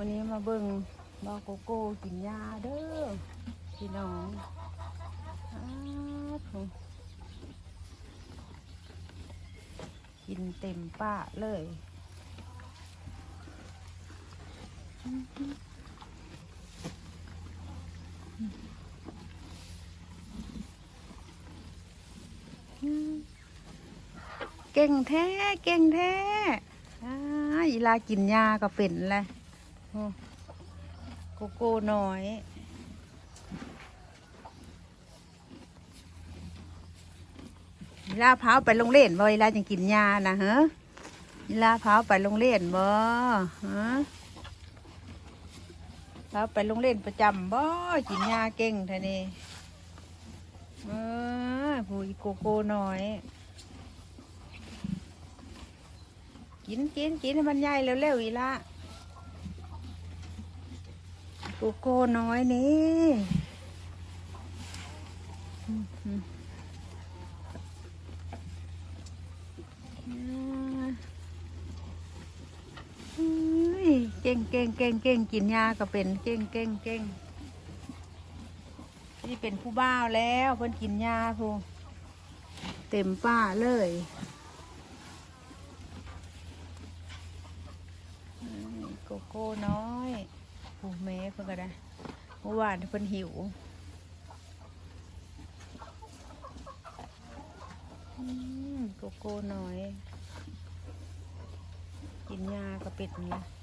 วันนี้มาเบิ่งบาโกโก้กินยาเด้อพี่น้องกินเต็มปาเลยเก่งแท้ เก่งแท้อ้าอีลากินยาก็เป็นแหละ โกโก้น้อยอีลาพาไปโรงเรียนบ่อีลาจังกินยานะเฮะอีลาพาไปโรงเรียนบ่ฮะพาไปโรงเรียนประจำบ่กินยาเก่งแท้นี่เออผู้อีโกโก้น้อยกินกินกินให้มันใหญ่เร็วๆอีละ โกโก้น้อยนี่อืมอืมอืมอุ้ยเก่งเก่งเก่งเก่งกินยาก็เป็นเก่งเก่งเก่งนี่เป็นผู้บ้าแล้วเพิ่นกินยาพูเต็มป้าเลยโกโก้น้อย โอ้แม่เพิ่นก็ได้เมื่อวานเพิ่นหิวโกโก้น้อย กินยาก็เป็ดนี่ละ